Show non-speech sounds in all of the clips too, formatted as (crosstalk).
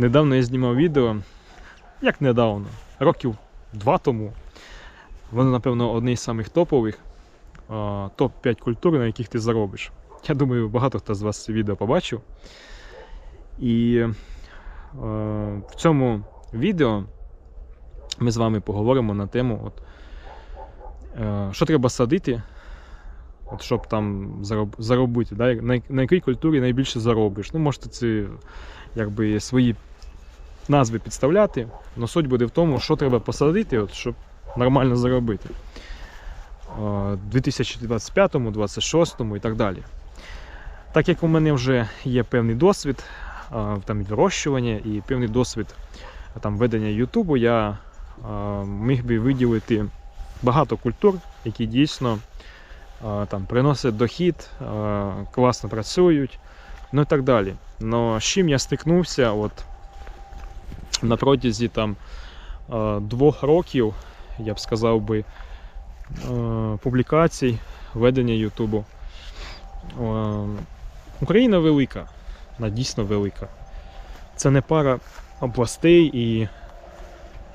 Недавно я знімав відео, як недавно, років два тому. Воно, напевно, одне із самих топових. Топ-5 культур, на яких ти заробиш. Я думаю, багато хто з вас це відео побачив. І в цьому відео ми з вами поговоримо на тему, от, е, що треба садити, от, щоб там зароб, заробити, да? на, на якій культурі найбільше заробиш. Ну, можете це якби свої назви підставляти, але суть буде в тому, що треба посадити, от, щоб нормально заробити. Е, 2025, 2026 і так далі. Так як у мене вже є певний досвід е, там, вирощування і певний досвід е, там, ведення Ютубу, я е, міг би виділити багато культур, які дійсно там, приносять дохід, класно працюють, ну і так далі. Но з чим я стикнувся от, на протязі там, е, двох років, я б сказав би, е, публікацій, ведення Ютубу. Е, Україна велика, вона дійсно велика. Це не пара областей і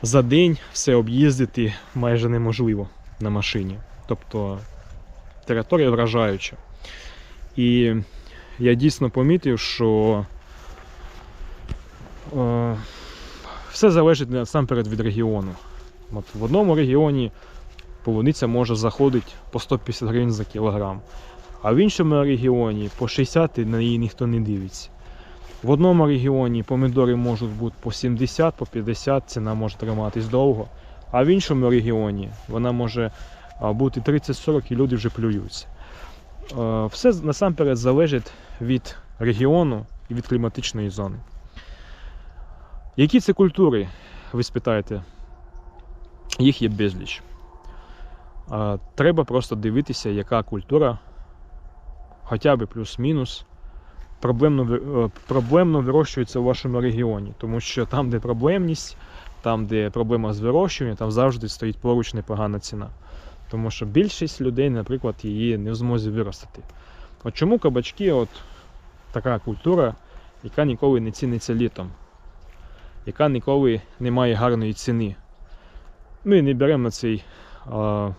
за день все об'їздити майже неможливо на машині. Тобто територія вражаюча. І я дійсно помітив, що все залежить насамперед від регіону. От в одному регіоні полуниця може заходити по 150 гривень за кілограм, а в іншому регіоні по 60 і на її ніхто не дивиться. В одному регіоні помідори можуть бути по 70, по 50, ціна може триматись довго, а в іншому регіоні вона може бути 30-40 і люди вже плюються. Е, Все насамперед залежить від регіону і від кліматичної зони. Які це культури, ви спитаєте? Їх є безліч. Треба просто дивитися, яка культура, хоча б плюс-мінус, проблемно, е, проблемно вирощується в вашому регіоні. Тому що там, де проблемність, там, де проблема з вирощуванням, там завжди стоїть поруч непогана ціна. Тому що більшість людей, наприклад, її не в змозі виростити. От чому кабачки от така культура, яка ніколи не ціниться літом, яка ніколи не має гарної ціни. Ми не беремо цей, а,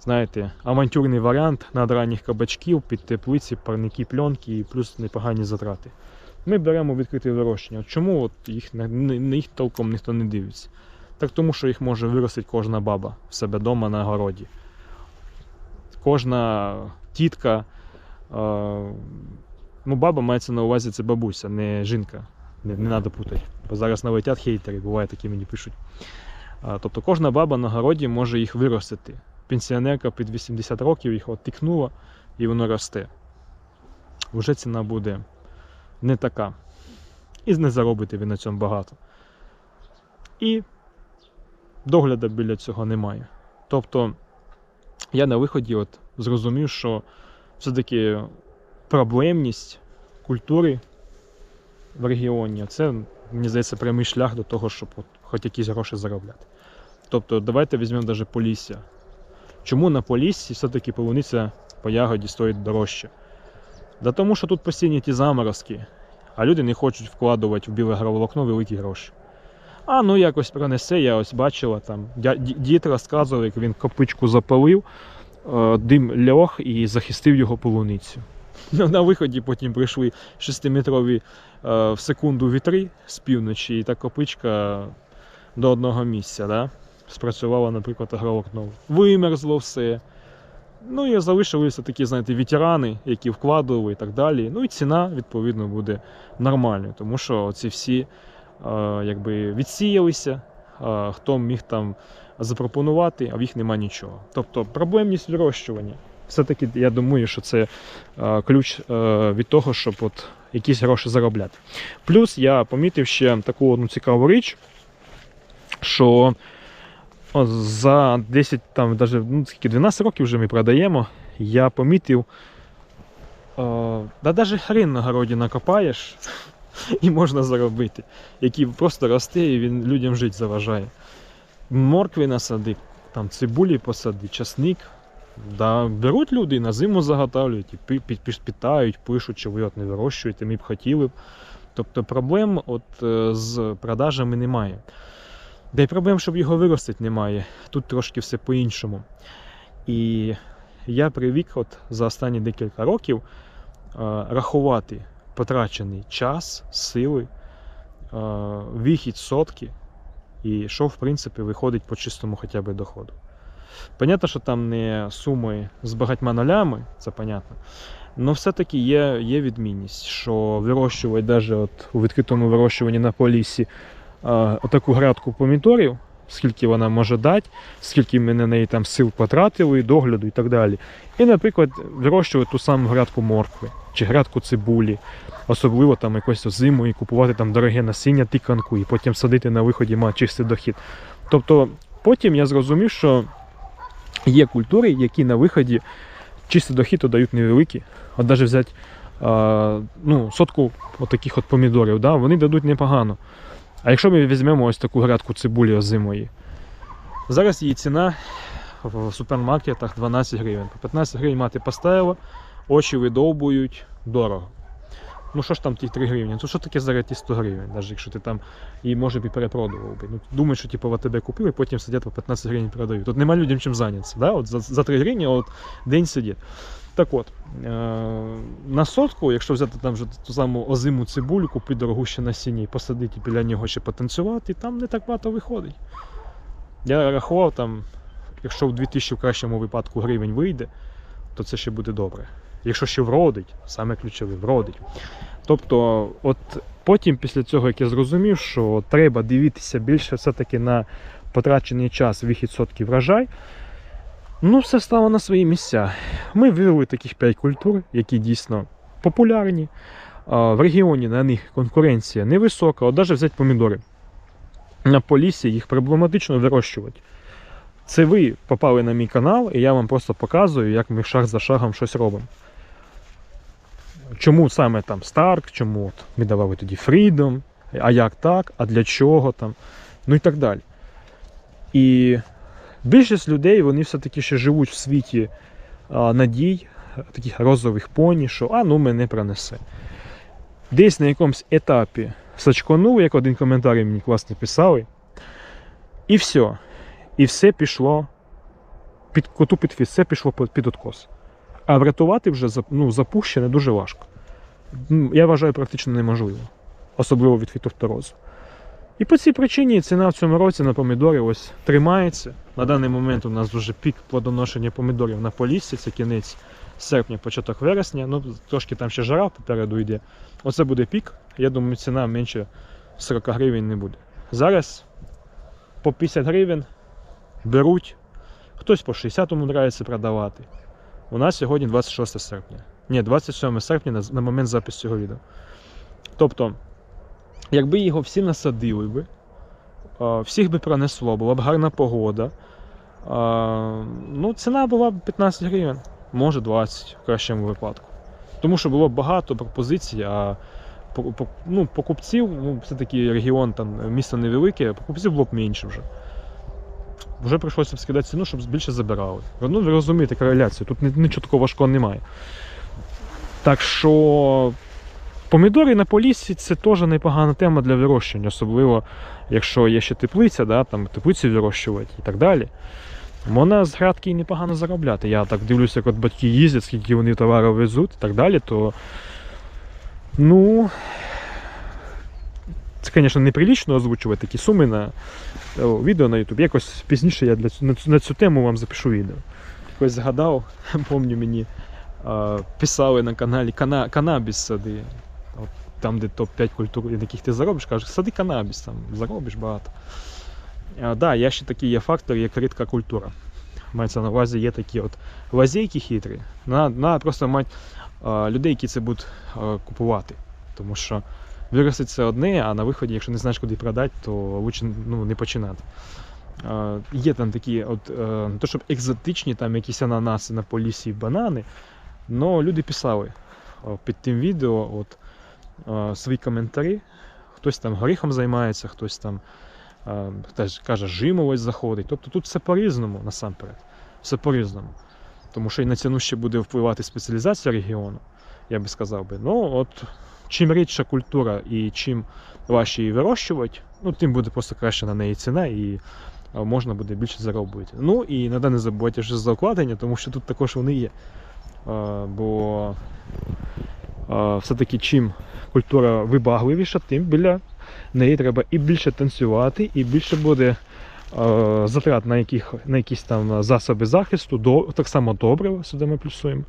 знаєте, авантюрний варіант надранніх кабачків під теплиці, парники, пленки і плюс непогані затрати. Ми беремо відкрите вирощення. Чому от їх на, їх толком ніхто не дивиться? Так тому, що їх може виростити кожна баба в себе вдома на городі. Кожна тітка, ну баба мається на увазі це бабуся, не жінка. Не, не треба путати. Бо зараз налетять хейтери, буває такі мені пишуть. А, Тобто кожна баба на городі може їх виростити. Пенсіонерка під 80 років їх от тикнула і воно росте. Вже ціна буде не така. І не заробите ви на цьому багато. І догляду біля цього немає. Тобто я на виході от зрозумів, що все-таки проблемність культури в регіоні це, мені здається, прямий шлях до того, щоб от, хоч якісь гроші заробляти. Тобто, давайте візьмемо навіть Полісся. Чому на Поліссі все-таки полуниця по ягоді стоїть дорожче? Да тому що тут постійні ті заморозки, а люди не хочуть вкладувати в біле агроволокно великі гроші. А ну якось пронесе, я ось бачила там. Дід розказував, як він копичку запалив, е, дим льох і захистив його полуницю. Ну, на виході потім прийшли 6-метрові е, в секунду вітри з півночі, і та копичка до одного місця. Да? Спрацювала, наприклад, агроволокно. Вимерзло все. Ну і залишилися такі, знаєте, ветерани, які вкладували і так далі. Ну і ціна, відповідно, буде нормальною, тому що ці всі е, якби відсіялися, е, хто міг там запропонувати, а в їх нема нічого. Тобто проблемність вирощування. Все-таки я думаю, що це е, ключ е, від того, щоб от якісь гроші заробляти. Плюс я помітив ще таку одну цікаву річ, що за 10, там, даже, ну, скільки, 12 років вже ми продаємо, я помітив, е, да навіть хрен на городі накопаєш (laughs) і можна заробити, який просто росте і він людям жити заважає. Моркви насади, там цибулі посади, часник. Да, беруть люди і на зиму заготовлюють, і пи- пі- пі- пишуть, чи ви от не вирощуєте, ми б хотіли б. Тобто проблем от, е, з продажами немає. Да й проблем, щоб його виростити, немає. Тут трошки все по-іншому. І я привик от за останні декілька років е, рахувати потрачений час, сили, е, вихід сотки, і що, в принципі, виходить по чистому хоча б доходу. Понятно, що там не суми з багатьма нолями, це понятно. Але все-таки є, є відмінність, що вирощувати навіть от у відкритому вирощуванні на полісі отаку грядку помідорів, скільки вона може дати, скільки ми на неї там сил потратили, догляду і так далі. І, наприклад, вирощувати ту саму грядку моркви чи грядку цибулі, особливо там якось зиму і купувати там дороге насіння тиканку і потім садити на виході мати чистий дохід. Тобто потім я зрозумів, що є культури, які на виході чистий дохід дають невеликі. От навіть взяти ну, сотку от от помідорів, да, вони дадуть непогано. А якщо ми візьмемо ось таку грядку цибулі озимої, зараз її ціна в супермаркетах 12 гривень. По 15 гривень мати поставила, очі видовбують дорого. Ну що ж там ті 3 гривні? Ну що таке зараз ті 100 гривень, навіть якщо ти там і може б і перепродував би. Ну, думають, що типу в АТБ купили, потім сидять по 15 гривень продають. Тут нема людям чим зайнятися. Да? От за, за 3 гривні от день сидять. Так от, е- на сотку, якщо взяти там вже ту саму озиму цибулю, купити дорогу ще насіння і посадити біля нього ще потанцювати, там не так багато виходить. Я рахував там, якщо в 2000 в кращому випадку гривень вийде, то це ще буде добре. Якщо ще вродить, саме ключове вродить. Тобто, от потім, після цього, як я зрозумів, що треба дивитися більше все-таки на потрачений час вихід сотки врожай, ну, все стало на свої місця. Ми вивели таких 5 культур, які дійсно популярні. В регіоні на них конкуренція невисока. От навіть взяти помідори. На полісі їх проблематично вирощувати. Це ви попали на мій канал, і я вам просто показую, як ми шаг за шагом щось робимо. Чому саме там Старк, чому от ми давали тоді Freedom, а як так, а для чого там, ну і так далі. І більшість людей вони все-таки ще живуть в світі а, надій, таких розових поні, що а ну мене пронесе. Десь на якомусь етапі сачконув, як один коментар мені класно писали, і все. І все пішло під коту під фіс, все пішло під, откос. А врятувати вже ну, запущене дуже важко. Я вважаю практично неможливо, особливо від фітофторозу. І по цій причині ціна в цьому році на помідори ось тримається. На даний момент у нас дуже пік плодоношення помідорів на поліссі, це кінець серпня, початок вересня. Ну, трошки там ще жара попереду йде. Оце буде пік. Я думаю, ціна менше 40 гривень не буде. Зараз по 50 гривень беруть, хтось по 60 умудряється продавати. У нас сьогодні 26 серпня. Ні, 27 серпня на, момент запису цього відео. Тобто, якби його всі насадили би, всіх би пронесло, була б гарна погода. Ну, ціна була б 15 гривень, може 20 в кращому випадку. Тому що було багато пропозицій, а ну, покупців, ну, все-таки регіон там місто невелике, покупців було б менше вже. Вже прийшлося б скидати ціну, щоб більше забирали. Ну, ви розумієте кореляцію, тут нічого такого важкого немає. Так що помідори на полісі це теж непогана тема для вирощування, особливо якщо є ще теплиця, да, там теплиці вирощувати і так далі. Можна з градки і непогано заробляти. Я так дивлюся, як от батьки їздять, скільки вони товару везуть і так далі, то ну. Це, звісно, неприлічно озвучувати такі суми на е, відео на YouTube. Якось пізніше я для на, цю, на цю тему вам запишу відео. Якось згадав, (laughs) пам'ятаю мені писали на каналі кана, канабіс сади. От, там, де топ-5 культур, яких ти заробиш, кажуть, сади канабіс, там заробиш багато. Так, да, є ще такий є фактор, як рідка культура. Мається на увазі є такі от лазейки хитрі. Треба просто мати людей, які це будуть купувати. Тому що виростить це одне, а на виході, якщо не знаєш, куди продати, то лучше ну, не починати. Е, є там такі, от, е, то щоб екзотичні там якісь ананаси на полісі і банани, але люди писали під тим відео от, е, свої коментарі. Хтось там горіхом займається, хтось там е, теж каже, жимовось заходить. Тобто тут все по-різному насамперед. Все по-різному. Тому що і на ціну ще буде впливати спеціалізація регіону, я би сказав би. Ну, от чим рідша культура і чим важче її вирощувати, ну, тим буде просто краще на неї ціна і можна буде більше заробити. Ну і надо не забувати ще за укладення, тому що тут також вони є. Бо все-таки чим культура вибагливіша, тим біля неї треба і більше танцювати, і більше буде е, затрат на, яких, на якісь там засоби захисту, до, так само добре, сюди ми плюсуємо.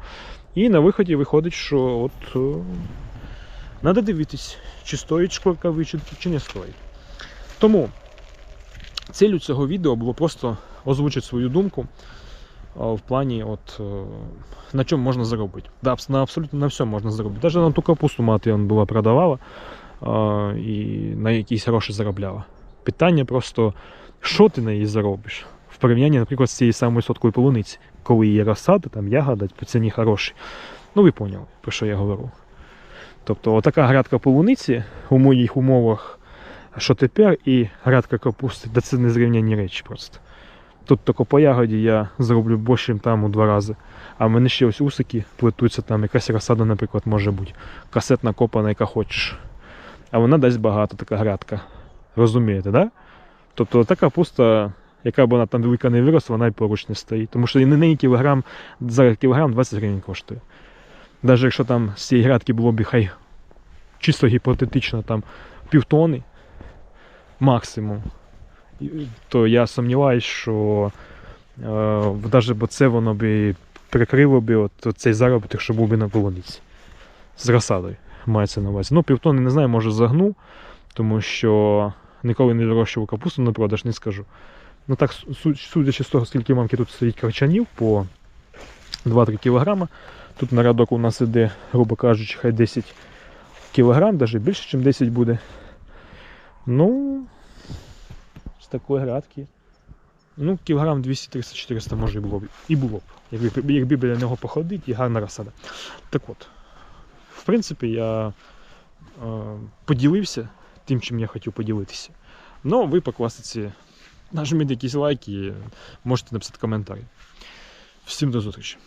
І на виході виходить, що от е, треба дивитись, чи стоїть шкурка вичітки, чи не стоїть. Тому ціллю цього відео було просто озвучити свою думку в плані, от, е, на чому можна заробити. Да, на абсолютно на всьому можна заробити. Навіть на ту капусту мати була продавала і на якісь гроші заробляла. Питання просто, що ти на її заробиш? В порівнянні, наприклад, з цією самою соткою полуниці, коли її розсада, там ягода по ціні хороші. Ну, ви поняли, про що я говорю. Тобто, отака градка полуниці у моїх умовах, що тепер, і градка капусти, да це не зрівняні речі просто. Тут тільки по ягоді я зроблю більше там у два рази. А в мене ще ось усики плетуться, там якась розсада, наприклад, може бути. Касетна копана, яка хочеш а вона дасть багато така грядка. Розумієте, да? Тобто та капуста, яка б вона там велика не виросла, вона й поруч не стоїть. Тому що неї кілограм, зараз кілограм 20 гривень коштує. Навіть якщо там з цієї грядки було б хай чисто гіпотетично там півтони максимум, то я сумніваюсь, що е, навіть бо це воно б прикрило б от, цей заробіток, що був би на полуниці. З розсадою мається на увазі. Ну, півтони не знаю, може загну, тому що ніколи не вирощував капусту на продаж, не скажу. Ну так, судячи з того, скільки мамки тут стоїть карчанів по 2-3 кг. Тут на рядок у нас іде, грубо кажучи, хай 10 кг, навіть більше, ніж 10 буде. Ну, з такої градки. Ну, кілограм 200-300-400 може і було б. І було б. Якби, якби біля нього походити і гарна розсада. Так от, в принципі, я е, поділився тим, чим я хотів поділитися. Ну, ви по класиці нажміть якісь лайки, можете написати коментарі. Всім до зустрічі.